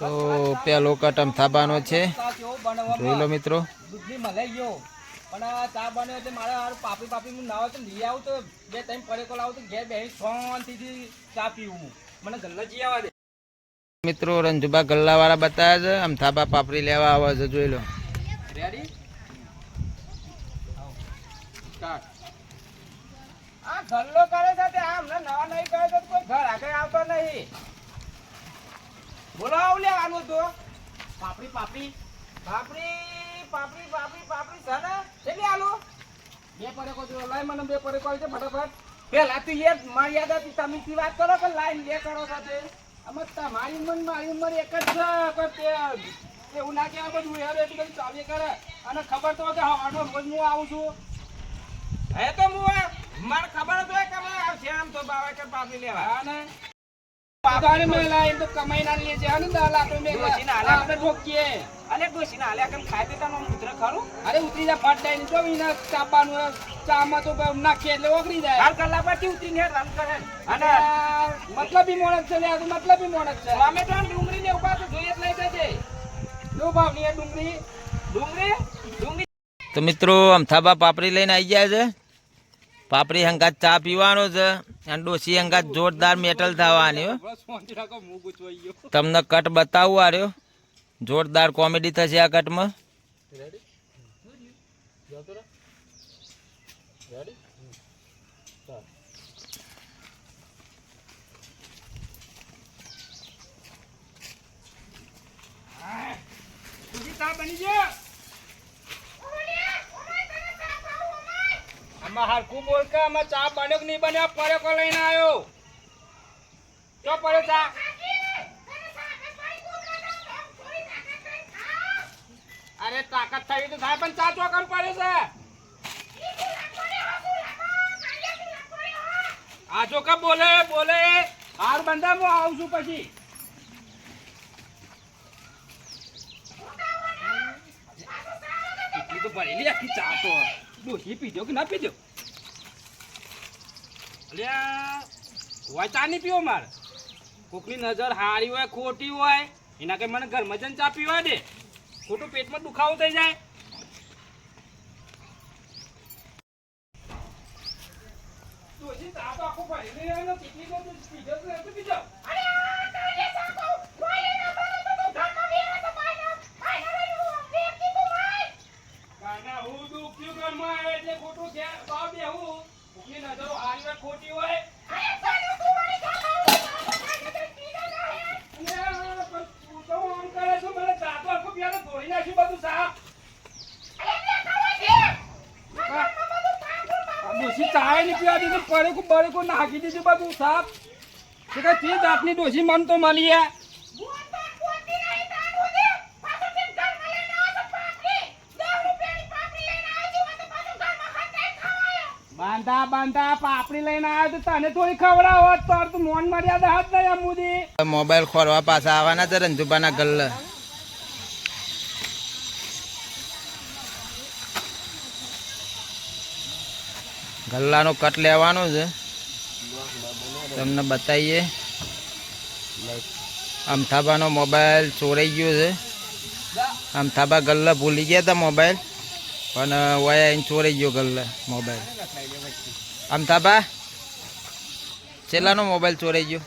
તો પેલો કટ થાબાનો છે. જોઈ લો મિત્રો. પણ આ ચા બન્યો એટલે મારે હારું પાપડી પાપડી લાવું છે આવે છે, જોઈ લો. રેડી ગલ્લો કરે છે આમ નવા નહીં કરે તો કોઈ ઘર આગળ આવતો નહીં. બોલો આવું લેવાનું તો. પાપડી પાપડી. પાપડી પાપડી પાપડી પાપડી, છે ને? કેટલી આલુ? બે પરેકો જો લાઈ મને બે પરેકો આવી છે ફટાફટ. પેલા તું યાર મારી યાદ હતી, તમે થી વાત કરો કે લાઈન લે કરો સાથે? અમે તમારી ઉંમર ને મારી ઉંમર એક જ છે તે એવું ના કહેવાય, બધું યાર એટલી બધી ચાલી કરે. અને ખબર તો કે હા આનો રોજ હું આવું છું. હે તો હું મને ખબર તો કે આવશે આમ તો બાવા કે પાપડી લેવા. હા ને? પાપાને મેલા એમ તો કમાઈ ના લે છે હા ને દસ લાખ આપણે ઠોકીએ અરે ડોસી ના આલ્યા કેમ ખાઈ દેતા નો મુદ્ર ખરું? અરે ઉતરી જા ફટ દઈને જો ઈને ચાપાનું ચામાં તો નાખીએ એટલે ઓગળી જાય. હાલ કલાક પછી ઉતરીને રન કરે અને મતલબી મોણસ છે ને આ મતલબ મતલબી મોણસ છે. અમે તો ડુંગળી ને ઊભા તો જોઈએ જ નહીં ડુંગળી? ડુંગળી? ડુંગળી? તો મિત્રો અમથાબા પાપડી લઈને આવી ગયા છે. પાપડી હંગાત ચા પીવાનો છે અને ડોસી હંગાત જોરદાર મેટલ થવાની હો તમને કટ બતાવવા આ રહ્યો જોરદાર કોમેડી થશે આ કટમાં સુધી ચા બની ગયો આમાં હરખું બોલ આમાં ચા બન્યો કે નહીં બન્યો પડ્યો કો લઈને આવ્યો ચો પડ્યો ચા. અરે તાકાત થઈ તો થાય, પણ ચા ચો કમ પડ્યો છે. આ જો કે બોલે બોલે, હાર બંધા હું આવું છું પછી. તો ભરેલી આખી ચા તો. ડોસી પીધો કે ના પીધો? અલ્યા હોય નહીં પીવો મારે. કોકની નજર હારી હોય, ખોટી હોય, એના કે મને ઘરમાં જન ચા પીવા દે. ખોટું પેટમાં દુખાવો થઈ જાય. તો આખો હોય કેટલી બધું પીધો પીધો કાના હું દુખ્યું ઘરમાં આવે એટલે ખોટું છે ભાવ દેવું કોકની નજરો હારી હોય ખોટી હોય અલ્યા, પણ તું તો આમ કરે છે, મને ચા તો આખું ધોઈ નાખ્યું બધું સાહેબ નાખી દીધું બધું સાફ. મન તો મળી. બાંધા બાંધા, પાપડી લઈને આવ્યો તો તને થોડી ખવડાવો તો તું મોન મર્યાદા હાથ નહીં આમ મોબાઈલ ખોરવા પાછા આવવાના છે રંજુબાના ગલ્લા ગલ્લાનો કટ લેવાનો છે. તમને બતાવીએ અમથાબાનો મોબાઈલ ચોરાઈ ગયો છે. અમથાબા ગલ્લા ભૂલી ગયા હતા મોબાઈલ. પણ વયા આઈને ચોરાઈ ગયો ગલ્લા મોબાઈલ. અમથાબા છેલ્લાનો મોબાઈલ ચોરાઈ ગયો.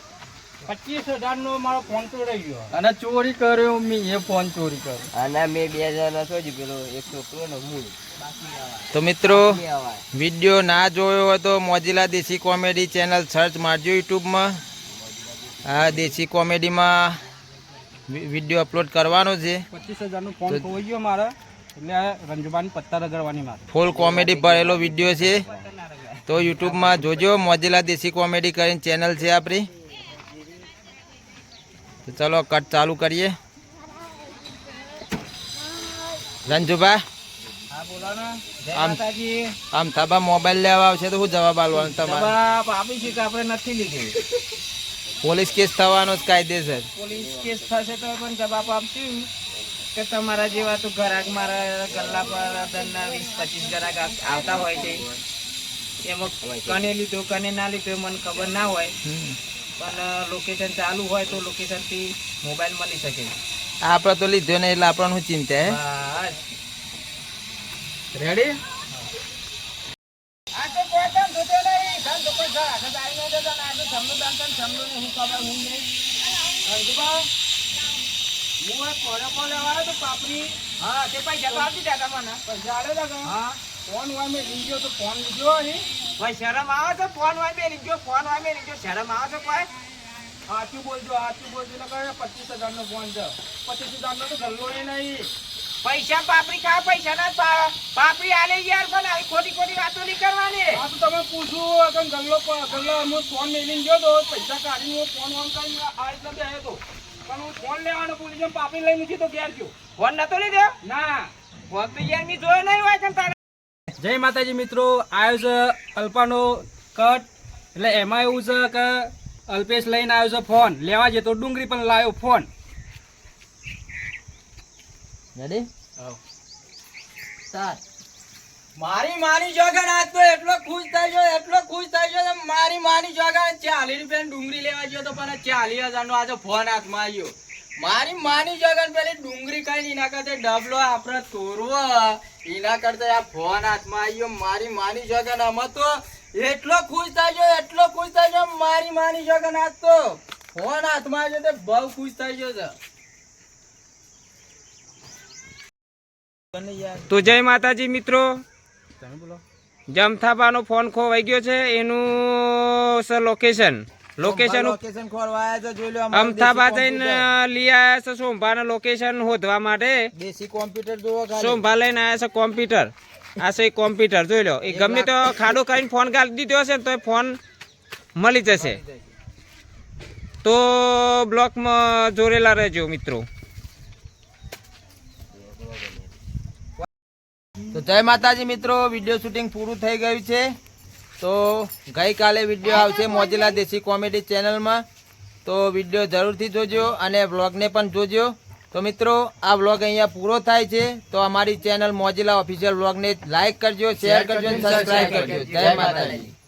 પચીસ હજાર નો મારો ફોન ચોરાઈ ગયો. અને ચોરી કર્યો મેં એ ફોન ચોરી કર્યો. અને મેં બે હજાર ના પેલો એક છોકરો ને હું તો મિત્રો વીડિયો ના જોયો હોય તો મોજીલા દેશી કોમેડી ચેનલ સર્ચ મારજો યુટ્યુબમાં. આ દેશી કોમેડીમાં વીડિયો અપલોડ કરવાનો છે. પચીસ હજાર ફોન ખોવાઈ ગયો મારે. એટલે રંજુબાની પત્તા રગડવાની મારે. ફૂલ કોમેડી ભરેલો વીડિયો છે. તો યુટ્યુબમાં જોજો મોજીલા દેશી કોમેડી કરીને ચેનલ છે આપણી. તો ચલો કટ ચાલુ કરીએ. રંજુભા હા બોલો ને જય આમ- મોબાઈલ લેવા આવશે તો શું જવાબ આપવાનો તમારે? આપી છે કે આપણે નથી લીધી? પોલીસ કેસ થવાનો જ કાયદેસર. પોલીસ કેસ થશે તો પણ જવાબ આપશું કે તમારા જેવા તો ઘરાક મારા ગલ્લા પર દરના વીસ પચીસ ઘરાક આવતા હોય છે. એમાં કને લીધો કને ના લીધો મને ખબર ના હોય. પણ લોકેશન ચાલુ હોય તો લોકેશનથી મોબાઈલ મળી શકે. આપણે તો લીધો ને એટલે આપણને શું ચિંતા રેડી આ તો કોઈ કામ હું તો પૈસા આપી દેતા મને પૈસા આલે હા ફોન હોય મેં લીધો તો ફોન લીધો હે ભાઈ શરમ આવે તો ફોન હોય મેં ફોન હોય મેં લીધો શરમ આવે તો કોઈ સાચું બોલજો સાચું બોલજો ને કહે પચીસ હજાર નો ફોન છે. પચીસ હજાર નો તો ગલ્લો નહીં. પૈસા પાપડી ખા પૈસા ના પાપડી આલે યાર પણ આવી ખોટી ખોટી વાતો નહીં કરવાની. આ તો તમે પૂછું કે ગલ્લો ગલ્લો હું ફોન મેલીને ગયો તો પૈસા કાઢીને હું ફોન ઓન કરીને આ રીતના બે તો. પણ હું ફોન લેવાનો ભૂલી ગયો પાપડી લઈ નથી તો ઘેર ગયો. ફોન નતો લીધો? ના. ફોન તો યાર મેં જોયો નહીં હોય કેમ તારે જય માતાજી મિત્રો આવ્યો છે અલ્પાનો કટ. એટલે એમાં એવું છે કે અલ્પેશ લઈને આવ્યો છે ફોન લેવા જતો ડુંગળી પણ લાવ્યો ફોન રેડી મારી માની જોગણ આજ તો એટલો ખુશ થઈ ગયો એટલો ખુશ થઈ ગયો મારી માની જોગણ ચાલી રૂપિયા ડુંગળી લેવા ગયો તો પણ ચાલી હજાર નો આજે ફોન હાથમાં આવ્યો. મારી માની જોગણ પેલી ડુંગળી કઈ એના કરતા ડબલો આપણે તોરવો. એના કરતા આ ફોન હાથમાં આવ્યો. મારી માની જોગણ આમાં તો એટલો ખુશ થઈ ગયો એટલો ખુશ થઈ ગયો મારી માની જોગણ આજ તો ફોન હાથમાં આવ્યો તો બહુ ખુશ થઈ ગયો છે. તો જય માતાજી મિત્રો. જમથાબાનો ફોન ખોવાઈ ગયો છે. એનું સર લોકેશન લોકેશન અમથાબા જઈને લઈ આવ્યા છે સોમભાના લોકેશન શોધવા માટે. દેશી સોમભા લઈને આવ્યા છે કોમ્પ્યુટર આ છે કોમ્પ્યુટર જોઈ લો. એ ગમે તો ખાડો કરીને ફોન ગાળી દીધો હશે તો ફોન મળી જશે. તો બ્લોકમાં જોડેલા રહેજો મિત્રો. તો જય માતાજી મિત્રો વીડિયો શૂટિંગ પૂરું થઈ ગયું છે. તો ગઈકાલે વીડિયો આવશે મોજીલા દેશી કોમેડી ચેનલમાં તો વીડિયો જરૂરથી જોજો અને વ્લોગને પણ જોજો. તો મિત્રો આ વ્લોગ અહીંયા પૂરો થાય છે. તો અમારી ચેનલ મોજીલા ઓફિશિયલ વ્લોગને લાઇક કરજો શેર કરજો અને સબસ્ક્રાઈબ કરજો. જય માતાજી.